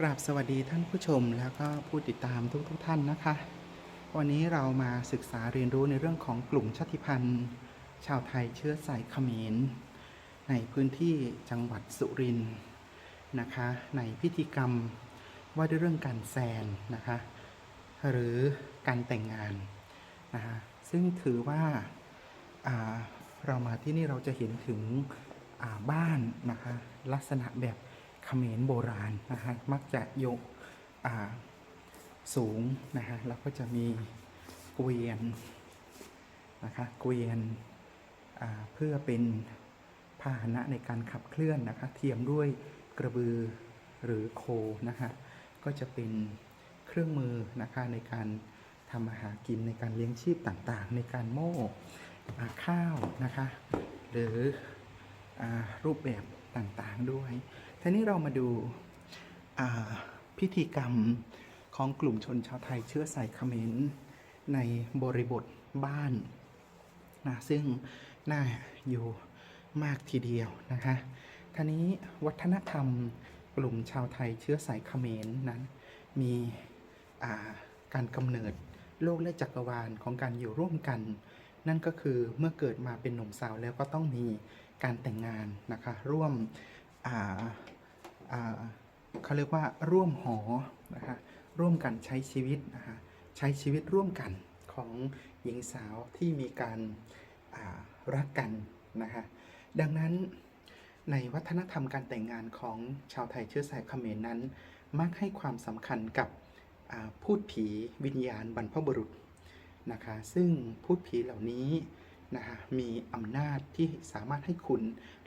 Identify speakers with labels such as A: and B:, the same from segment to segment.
A: กราบสวัสดีท่านผู้ชมแล้วก็ผู้ติดตามทุกๆทท่านนะคะ วันนี้เรามาศึกษาเรียนรู้ในเรื่องของกลุ่มชาติพันธุ์ ชาวไทยเชื้อสายเขมร ในพื้นที่จังหวัดสุรินทร์นะคะ ในพิธีกรรมว่าด้วยเรื่องการแซนนะคะ หรือการแต่งงานนะคะซึ่งถือว่าาเรามาที่นี่เราจะเห็นถึงบ้านนะคะลักษณะแบบ เขมรโบราณนะคะมักจะยกอ่าสูงนะคะแล้วก็จะมีเกวียนนะคะเกวียนเพื่อเป็นพาหนะในการขับเคลื่อนนะคะเทียมด้วยกระบือหรือโคนะคะก็จะเป็นเครื่องมือนะคะในการทำอาหารกินในการเลี้ยงชีพต่างๆ ในการโม่ข้าวนะคะหรืออรูปแบบต่างๆด้วย ทีนี้เรามาดูาพิธีกรรมของกลุ่มชนชาวไทยเชื้อสายเขมรในบริบทบ้านนะซึ่งน่าอยู่มากทีเดียวนะคะทีนี้วัฒนธรรมกลุ่มชาวไทยเชื้อสายเขมรนั้น มีาการกำเนิดโลกและจักรวาลของการอยู่ร่วมกัน นั่นก็คือเมื่อเกิดมาเป็นหนุ่มสาวแล้วก็ต้องมีการแต่งงานนะคะร่วมา เขาเรียกว่าร่วมหอนะคะร่วมกันใช้ชีวิตนะคะใช้ชีวิตร่วมกันของหญิงสาวที่มีการารักกันนะคะดังนั้นในวัฒนธรรมการแต่งงานของชาวไทยเชื้อสายเขมรนั้น มักให้ความสำคัญกับพูดผีวิญญาณบรรพบุรุษนะคะซึ่งพูดผีเหล่านี้ นะคะมีอำนาจที่สามารถให้คุณ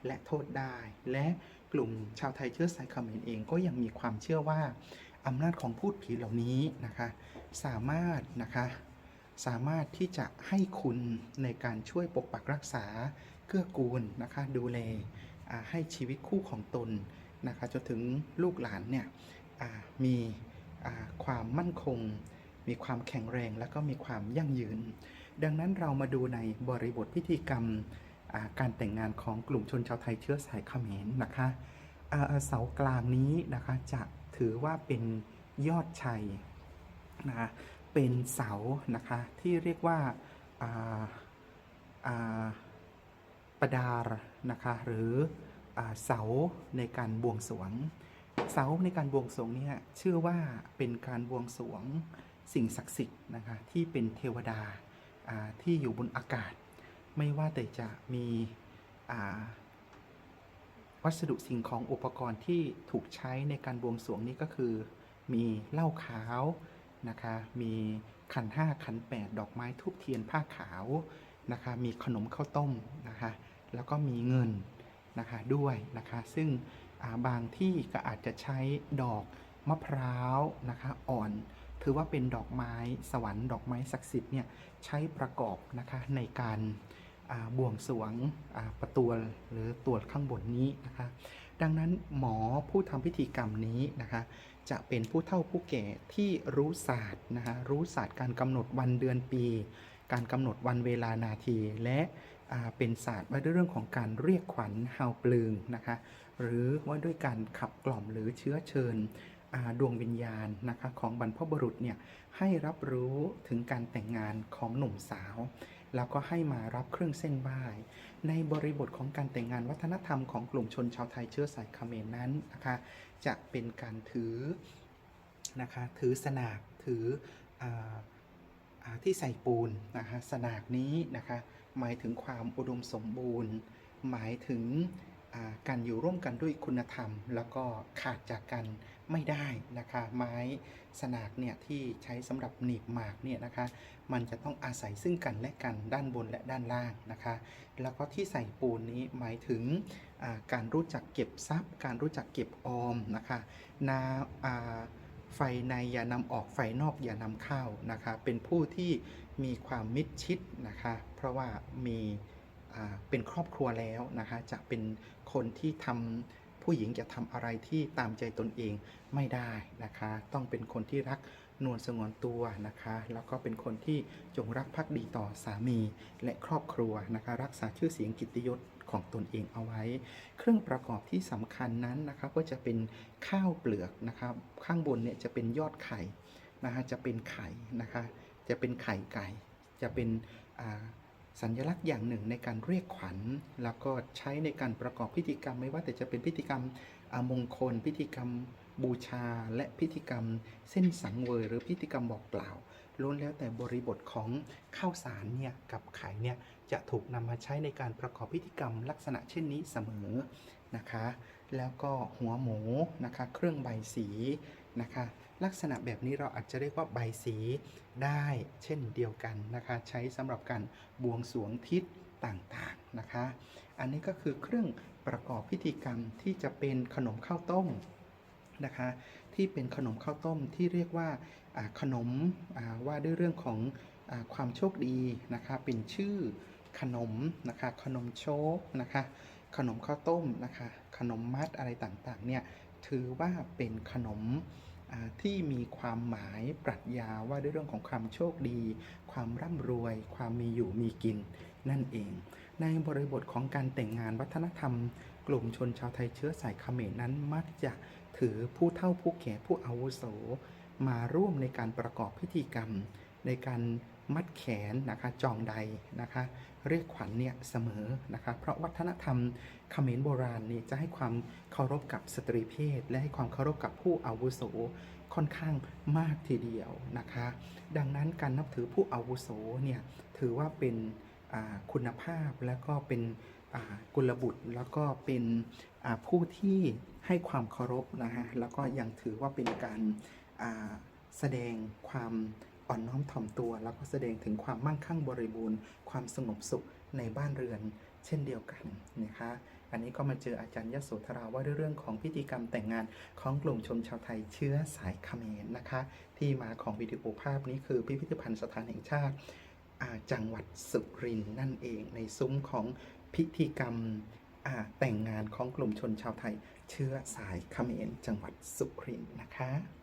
A: และโทษได้ และกลุ่มชาวไทยเชื้อสายเขมรเองก็ยังมีความเชื่อว่าอำนาจของพูดผีเหล่านี้นะคะสามารถนะคะสามารถที่จะให้คุณในการช่วยปกปักรักษาเกื้อกูลนะคะดูแลให้ชีวิตคู่ของตนนะคะจนถึงลูกหลานเนี่ยมีความมั่นคง มีความแข็งแรงและก็มีความยั่งยืน ดังนั้นเรามาดูในบริบทพิธีกรรมการแต่งงานของกลุ่มชนชาวไทยเชื้อสายเขมรนะคะเสากลางนี้นะคะจะถือว่าเป็นยอดชัยนะเป็นเสานะคะที่เรียกว่าาาประดารนะคะหรืออเสาในการบวงสรวง เสาในการบวงสรวงเนี่ยเชื่อว่าเป็นการบวงสรวงสิ่งศักดิ์สิทธิ์นะคะที่เป็นเทวดา ที่อยู่บนอากาศ ไม่ว่าแต่จะมีวัสดุสิ่งของอุปกรณ์ที่ถูกใช้ในการบวงสรวงนี่ก็คือ มีเหล้าขาวนะคะ มีขันห้าขันแปดดอกไม้ทูบเทียนผ้าขาวนะคะ มีขนมข้าวต้มนะคะ แล้วก็มีเงินนะคะด้วยนะคะ ซึ่งาบางที่ก็อาจจะใช้ดอกมะพร้าวนะคะอ่อน ถือว่าเป็นดอกไม้สวรรค์ดอกไม้ศักดิ์สิทธิ์เนี่ยใช้ประกอบนะคะในการอ่าบวงสวงประตวลหรือตรวจข้างบนนี้นะคะ ดังนั้นหมอผู้ทำพิธีกรรมนี้นะคะ จะเป็นผู้เฒ่าผู้แก่ที่รู้ศาสตร์นะคะรู้ศาสตร์การกำหนดวันเดือนปี การกำหนดวันเวลานาที และเป็นศาสตร์ว่าด้วยเรื่องของการเรียกขวัญเฮาปลืงนะคะ หรือว่าด้วยการขับกล่อมหรือเชื้อเชิญ ดวงวิญญาณนะคะของบรรพบุรุษเนี่ยให้รับรู้ถึงการแต่งงานของหนุ่มสาว แล้วก็ให้มารับเครื่องเส้นไหว้ในบริบทของการแต่งงานวัฒนธรรมของกลุ่มชนชาวไทยเชื้อสายเขมรนั้นนะคะจะเป็นการถือนะคะถือสนากถืออที่ใส่ปูนนะคะสนากนี้นะคะหมายถึงความอุดมสมบูรณ์ หมายถึง การอยู่ร่วมกันด้วยคุณธรรม แล้วก็ขาดจากกันไม่ได้นะคะ ไม้สนากเนี่ยที่ใช้สำหรับหนีบหมากเนี่ยนะคะ มันจะต้องอาศัยซึ่งกันและกันด้านบนและด้านล่างนะคะ แล้วก็ที่ใส่ปูนนี้หมายถึงการรู้จักเก็บทรัพย์ การรู้จักเก็บออมนะคะนาอ่าไฟในอย่านำออกไฟนอกอย่านำเข้านะคะ เป็นผู้ที่มีความมิดชิดนะคะ เพราะว่ามี เป็นครอบครัวแล้วนะคะจะเป็นคนที่ทำผู้หญิงจะทำอะไรที่ตามใจตนเองไม่ได้นะคะ ต้องเป็นคนที่รักนวลสงวนตัวนะคะ แล้วก็เป็นคนที่จงรักภักดีต่อสามีและครอบครัวนะคะ รักษาชื่อเสียงกิตติยศของตนเองเอาไว้ เครื่องประกอบที่สำคัญนั้นนะคะก็จะเป็นข้าวเปลือกนะครับ ข้างบนเนี่ยจะเป็นยอดไข่นะฮะจะเป็นไข่นะคะ จะเป็นไข่ไก่ จะเป็นอ่า สัญลักษณ์อย่างหนึ่งในการเรียกขวัญ แล้วก็ใช้ในการประกอบพิธีกรรม ไม่ว่าแต่จะเป็นพิธีกรรมอมงคล พิธีกรรมบูชา และพิธีกรรมเส้นสังเวยหรือพิธีกรรมบอกกล่าวล้วนแล้วแต่บริบทของข้าวสารเนี่ยกับไข่เนี่ยจะถูกนำมาใช้ในการประกอบพิธีกรรมลักษณะเช่นนี้เสมอนะคะ แล้วก็หัวหมูนะคะ เครื่องใบสีนะคะ ลักษณะแบบนี้เราอาจจะเรียกว่าใบสีได้เช่นเดียวกันนะคะ ใช้สำหรับการบวงสรวงทิศต่างๆนะคะ อันนี้ก็คือเครื่องประกอบพิธีกรรมที่จะเป็นขนมข้าวต้มนะคะที่เป็นขนมข้าวต้มที่เรียกว่าขนมว่าด้วยเรื่องของอความโชคดีนะคะเป็นชื่อขนมนะคะขนมโชคนะคะ ขนมข้าวต้มนะคะ ขนมมัดอะไรต่างๆเนี่ยถือว่าเป็นขนมที่มีความหมายปรัชญาว่าด้วยเรื่องของความโชคดี ความร่ำรวย ความมีอยู่มีกินนั่นเอง ในบริบทของการแต่งงานวัฒนธรรม กลุ่มชนชาวไทยเชื้อสายเขมรนั้นมักจะถือผู้เฒ่าผู้แก่ผู้อาวุโส มาร่วมในการประกอบพิธีกรรม ในการ มัดแขนนะคะจองใดนะคะเรียกขวัญเนี่ยเสมอนะคะเพราะวัฒนธรรมเขมรโบราณนี่จะให้ความเคารพกับสตรีเพศ และให้ความเคารพกับผู้อาวุโสค่อนข้างมากทีเดียวนะคะ ดังนั้นการนับถือผู้อาวุโสเนี่ยถือว่าเป็นคุณภาพและก็เป็นกุลบุตรแล้วก็เป็นผู้ที่ให้ความเคารพนะฮะแล้วก็ยังถือว่าเป็นการแสดงความ อ่อนน้อมถ่อมตัวแล้วก็แสดงถึงความมั่งคั่งบริบูรณ์ ความสงบสุขในบ้านเรือน เช่นเดียวกันนะคะอันนี้ก็มาเจออาจารย์ยโสธราว่าด้วยเรื่องของพิธีกรรมแต่งงานของกลุ่มชนชาวไทยเชื้อสายเขมรนะคะ ที่มาของวิดีโอภาพนี้คือพิพิธภัณฑ์สถานแห่งชาติจังหวัดสุรินทร์นั่นเองในซุ้มของพิธีกรรมแต่งงานของกลุ่มชนชาวไทย เชื้อสายเขมรจังหวัดสุรินทร์นะคะ